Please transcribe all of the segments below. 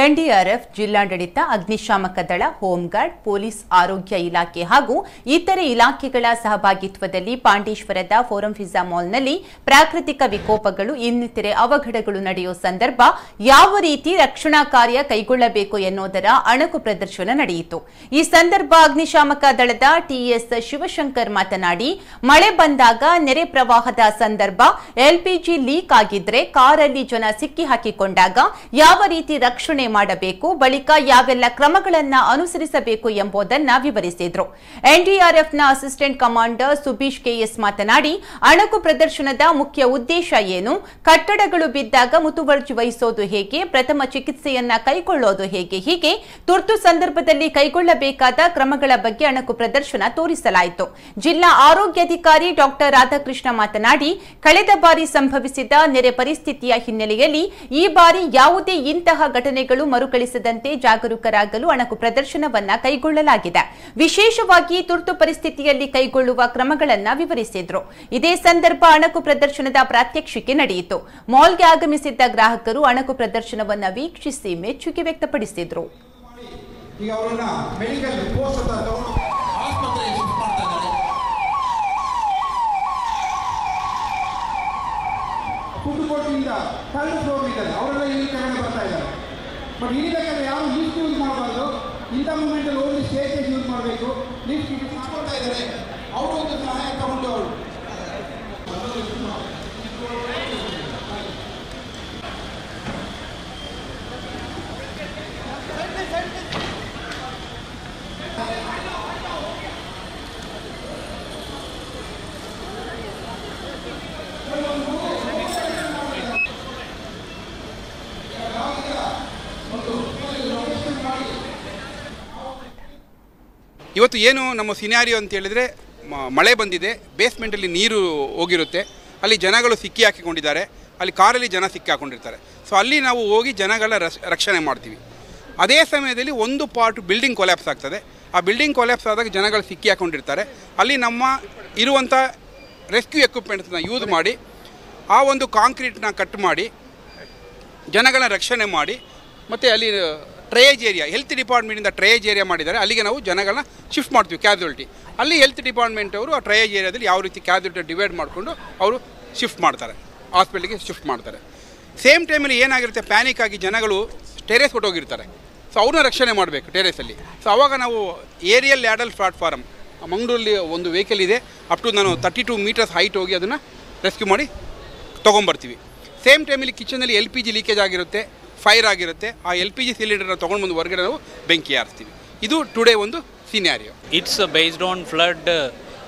NDRF ಜಿಲ್ಲಾಡಳಿತ, ಅಗ್ನಿಶಾಮಕ ದಳ, ಹೋಂಗಾರ್ಡ್, ಪೊಲೀಸ್ ಆರೋಗ್ಯ ಇಲಾಖೆ ಹಾಗೂ ಇತರೆ ಇಲಾಖೆಗಳ ಸಹಭಾಗಿತ್ವದಲ್ಲಿ ಪಾಂಡೇಶ್ವರದ ಫೋರಂ ಫಿಜಾ ಮಾಲ್ನಲ್ಲಿ ಪ್ರಾಕೃತಿಕ ವಿಕೋಪಗಳು, ಇನ್ನಿತರೆ ಅವಘಡಗಳು ನಡೆಯುವ ಸಂದರ್ಭ ಯಾವ ರೀತಿ ರಕ್ಷಣಾ ಕಾರ್ಯ ಕೈಗೊಳ್ಳಬೇಕು ಎನ್ನುವುದರ ಅಣಕು ಪ್ರದರ್ಶನ ನಡೆಯಿತು. ಈ ಸಂದರ್ಭ ಅಗ್ನಿಶಾಮಕ ದಳದ ಟಿಎಸ್ ಶಿವಶಂಕರ್ ಮಾತನಾಡಿ, ಮಳೆ ಬಂದಾಗ ನೆರೆ ಪ್ರವಾಹದ ಸಂದರ್ಭ ಎಲ್ಪಿಜಿ ಲೀಕ್ ಆಗಿದ್ರೆ ಕಾರಲ್ಲಿ ಜನ ಸಿಕ್ಕಿ ಹಾಕಿಕೊಂಡಾಗ ಯಾವ ರೀತಿ ರಕ್ಷಣೆ ಮಾಡಬೇಕು, ಬಳಿಕ ಯಾವೆಲ್ಲ ಕ್ರಮಗಳನ್ನು ಅನುಸರಿಸಬೇಕು ಎಂಬುದನ್ನ ವಿವರಿಸಿದ್ರು. ಎನ್ಡಿಆರ್ಎಫ್ನ ಅಸಿಸ್ಟೆಂಟ್ ಕಮಾಂಡರ್ ಸುಭೀಶ್ ಕೆಎಸ್ ಮಾತನಾಡಿ, ಅಣಕು ಪ್ರದರ್ಶನದ ಮುಖ್ಯ ಉದ್ದೇಶ ಏನು, ಕಟ್ಟಡಗಳು ಬಿದ್ದಾಗ ಮುತುವರ್ಜಿ ವಹಿಸೋದು ಹೇಗೆ, ಪ್ರಥಮ ಚಿಕಿತ್ಸೆಯನ್ನ ಕೈಗೊಳ್ಳೋದು ಹೇಗೆ, ಹೀಗೆ ತುರ್ತು ಸಂದರ್ಭದಲ್ಲಿ ಕೈಗೊಳ್ಳಬೇಕಾದ ಕ್ರಮಗಳ ಬಗ್ಗೆ ಅಣಕು ಪ್ರದರ್ಶನ ತೋರಿಸಲಾಯಿತು. ಜಿಲ್ಲಾ ಆರೋಗ್ಯಾಧಿಕಾರಿ ಡಾಕ್ಟರ್ ರಾಧಾಕೃಷ್ಣ ಮಾತನಾಡಿ, ಕಳೆದ ಬಾರಿ ಸಂಭವಿಸಿದ ನೆರೆ ಪರಿಸ್ಥಿತಿಯ ಹಿನ್ನೆಲೆಯಲ್ಲಿ ಈ ಬಾರಿ ಯಾವುದೇ ಇಂತಹ ಘಟನೆಗಳು ಮರುಕಳಿಸದಂತೆ ಜಾಗರೂಕರಾಗಲು ಅಣಕು ಪ್ರದರ್ಶನವನ್ನ ಕೈಗೊಳ್ಳಲಾಗಿದೆ. ವಿಶೇಷವಾಗಿ ತುರ್ತು ಪರಿಸ್ಥಿತಿಯಲ್ಲಿ ಕೈಗೊಳ್ಳುವ ಕ್ರಮಗಳನ್ನು ವಿವರಿಸಿದ್ರು. ಇದೇ ಸಂದರ್ಭ ಅಣಕು ಪ್ರದರ್ಶನದ ಪ್ರಾತ್ಯಕ್ಷಿಕೆ ನಡೆಯಿತು. ಮಾಲ್ಗೆ ಆಗಮಿಸಿದ್ದ ಗ್ರಾಹಕರು ಅಣಕು ಪ್ರದರ್ಶನವನ್ನು ವೀಕ್ಷಿಸಿ ಮೆಚ್ಚುಗೆ ವ್ಯಕ್ತಪಡಿಸಿದ್ರು. ಫುಡ್ ಕೋರ್ಟಿಂದ ಅವರೆಲ್ಲ ಇಲ್ಲಿ ಕೆಳಗಡೆ ಬರ್ತಾ ಇದ್ದಾರೆ. ಬಟ್ ಇಳಿಬೇಕಾದ್ರೆ ಯಾರು ಲಿಫ್ಟ್ ಯೂಸ್ ಮಾಡಬಾರ್ದು. ಇಂಥ ಮೂಮೆಂಟಲ್ಲಿ ಓನ್ಲಿ ಸ್ಟೇಜ್ ಯೂಸ್ ಮಾಡಬೇಕು. ಲಿಫ್ಟ್ ಸಾಕೊಳ್ತಾ ಇದ್ದಾರೆ. ಅವರು ಒಂದು ಸಹಾಯ ತಗೊಂಡು ಅವರು. ಇವತ್ತು ಏನು ನಮ್ಮ ಸಿನಾರಿಯೋ ಅಂತ ಹೇಳಿದರೆ ಮಳೆ ಬಂದಿದೆ ಬೇಸ್ಮೆಂಟಲ್ಲಿ ನೀರು ಹೋಗಿರುತ್ತೆ, ಅಲ್ಲಿ ಜನಗಳು ಸಿಕ್ಕಿ ಹಾಕಿಕೊಂಡಿದ್ದಾರೆ, ಅಲ್ಲಿ ಕಾರಲ್ಲಿ ಜನ ಸಿಕ್ಕಿ ಹಾಕೊಂಡಿರ್ತಾರೆ. ಸೊ ಅಲ್ಲಿ ನಾವು ಹೋಗಿ ಜನಗಳ ರಕ್ಷಣೆ ಮಾಡ್ತೀವಿ. ಅದೇ ಸಮಯದಲ್ಲಿ ಒಂದು ಪಾರ್ಟ್ ಬಿಲ್ಡಿಂಗ್ ಕೊಲ್ಯಾಪ್ಸ್ ಆಗ್ತದೆ. ಆ ಬಿಲ್ಡಿಂಗ್ ಕೊಲ್ಯಾಪ್ಸ್ ಆದಾಗ ಜನಗಳು ಸಿಕ್ಕಿ ಹಾಕೊಂಡಿರ್ತಾರೆ. ಅಲ್ಲಿ ನಮ್ಮ ಇರುವಂಥ ರೆಸ್ಕ್ಯೂ ಎಕ್ವಿಪ್ಮೆಂಟ್ಸ್ನ ಯೂಸ್ ಮಾಡಿ, ಆ ಒಂದು ಕಾಂಕ್ರೀಟ್ನ ಕಟ್ ಮಾಡಿ, ಜನಗಳ ರಕ್ಷಣೆ ಮಾಡಿ, ಮತ್ತು ಅಲ್ಲಿ ಟ್ರೇಜ್ ಏರಿಯಾ ಹೆಲ್ತ್ ಡಿಪಾರ್ಟ್ಮೆಂಟಿಂದ ಟ್ರೇಜ್ ಏರಿಯಾ ಮಾಡಿದರೆ ಅಲ್ಲಿಗೆ ನಾವು ಜನಗಳನ್ನ ಶಿಫ್ಟ್ ಮಾಡ್ತೀವಿ ಕ್ಯಾಸುವಲ್ಟಿ ಅಲ್ಲಿ ಹೆಲ್ತ್ ಡಿಪಾರ್ಟ್ಮೆಂಟ್ ಅವರು ಆ ಟ್ರೇಜ್ ಏರಿಯಾದಲ್ಲಿ ಯಾವ ರೀತಿ ಕ್ಯಾಸುವಲ್ಟಿ ಡಿವೈಡ್ ಮಾಡಿಕೊಂಡು ಅವರು ಶಿಫ್ಟ್ ಮಾಡ್ತಾರೆ ಹಾಸ್ಪಿಟ್ಲಿಗೆ ಶಿಫ್ಟ್ ಮಾಡ್ತಾರೆ. ಸೇಮ್ ಟೈಮಲ್ಲಿ ಏನಾಗಿರುತ್ತೆ ಪ್ಯಾನಿಕ್ ಆಗಿ ಜನಗಳು ಟೆರೇಸ್ ಕೊಟ್ಟೋಗಿರ್ತಾರೆ. ಸೊ ಅವ್ರನ್ನ ರಕ್ಷಣೆ ಮಾಡಬೇಕು ಟೆರೇಸಲ್ಲಿ ಸೊ ಅವಾಗ ನಾವು ಏರಿಯಲ್ ಲ್ಯಾಡಲ್ ಪ್ಲಾಟ್ಫಾರಮ್ ಮಂಗಳೂರಲ್ಲಿ ಒಂದು ವೆಹಿಕಲ್ ಇದೆ ಅಪ್ ಟು ನಾನು ತರ್ಟಿ ಟು ಮೀಟರ್ಸ್ ಹೈಟ್ ಹೋಗಿ ಅದನ್ನು ರೆಸ್ಕ್ಯೂ ಮಾಡಿ ತೊಗೊಂಬರ್ತೀವಿ. ಸೇಮ್ ಟೈಮಲ್ಲಿ ಕಿಚನಲ್ಲಿ ಎಲ್ ಪಿ ಜಿ ಲೀಕೇಜ್ ಆಗಿರುತ್ತೆ. ಫೈರ್ ಆಗಿರುತ್ತೆ. ಆ ಎಲ್ ಪಿ ಜಿ ಸಿಲಿಂಡರ್ನ ತೊಗೊಂಡು ಬಂದು ಹೊರಗಡೆ ನಾವು ಬೆಂಕಿ ಹಾರಿಸ್ತೀವಿ ಇದು ಟುಡೇ ಒಂದು scenario it's based on flood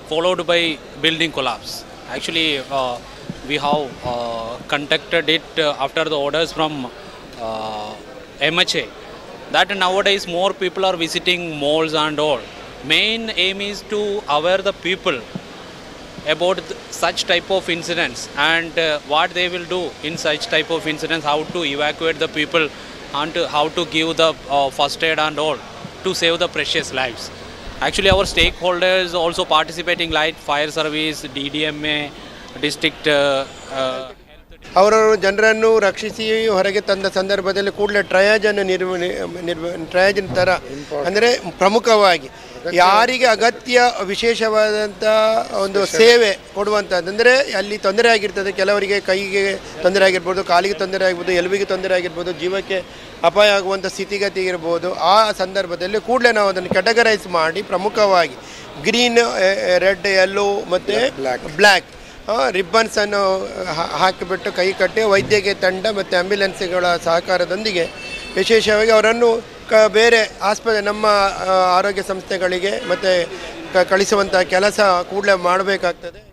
followed by building collapse actually we have conducted it after the orders from M H A that nowadays more people are visiting malls and all main aim is to aware the people about th- such type of incidents and uh, what they will do in such type of incidents, how to evacuate the people and to- how to give the uh, first aid and all to save the precious lives. Actually, our stakeholders also participating like fire service, DDMA, district. Uh, uh, ಅವರವರು ಜನರನ್ನು ರಕ್ಷಿಸಿ ಹೊರಗೆ ತಂದ ಸಂದರ್ಭದಲ್ಲಿ ಕೂಡಲೇ ಟ್ರಯಾಜನ್ನು ನಿರ್ವ ಟ್ರಯಾಜಿನ ಥರ ಅಂದರೆ ಪ್ರಮುಖವಾಗಿ ಯಾರಿಗೆ ಅಗತ್ಯ ವಿಶೇಷವಾದಂಥ ಒಂದು ಸೇವೆ ಕೊಡುವಂಥದ್ದು ಅಂದರೆ ಅಲ್ಲಿ ತೊಂದರೆ ಆಗಿರ್ತದೆ ಕೆಲವರಿಗೆ ಕೈಗೆ ತೊಂದರೆ ಆಗಿರ್ಬೋದು ಕಾಲಿಗೆ ತೊಂದರೆ ಆಗಿರ್ಬೋದು ಎಲುಬಿಗೆ ತೊಂದರೆ ಆಗಿರ್ಬೋದು ಜೀವಕ್ಕೆ ಅಪಾಯ ಆಗುವಂಥ ಸ್ಥಿತಿಗತಿ ಇರ್ಬೋದು ಆ ಸಂದರ್ಭದಲ್ಲಿ ಕೂಡಲೇ ನಾವು ಅದನ್ನು ಕ್ಯಾಟಗರೈಸ್ ಮಾಡಿ ಪ್ರಮುಖವಾಗಿ ಗ್ರೀನ್ ರೆಡ್ ಯೆಲ್ಲೋ ಮತ್ತು ಬ್ಲ್ಯಾಕ್ ರಿಬ್ಬನ್ಸನ್ನು ಹಾಕಿಬಿಟ್ಟು ಕೈ ಕಟ್ಟಿ ವೈದ್ಯಕೀಯ ತಂಡ ಮತ್ತು ಆ್ಯಂಬ್ಯುಲೆನ್ಸ್ಗಳ ಸಹಕಾರದೊಂದಿಗೆ ವಿಶೇಷವಾಗಿ ಅವರನ್ನು ಬೇರೆ ಆಸ್ಪತ್ರೆ ನಮ್ಮ ಆರೋಗ್ಯ ಸಂಸ್ಥೆಗಳಿಗೆ ಮತ್ತು ಕಳಿಸುವಂಥ ಕೆಲಸ ಕೂಡಲೇ ಮಾಡಬೇಕಾಗ್ತದೆ.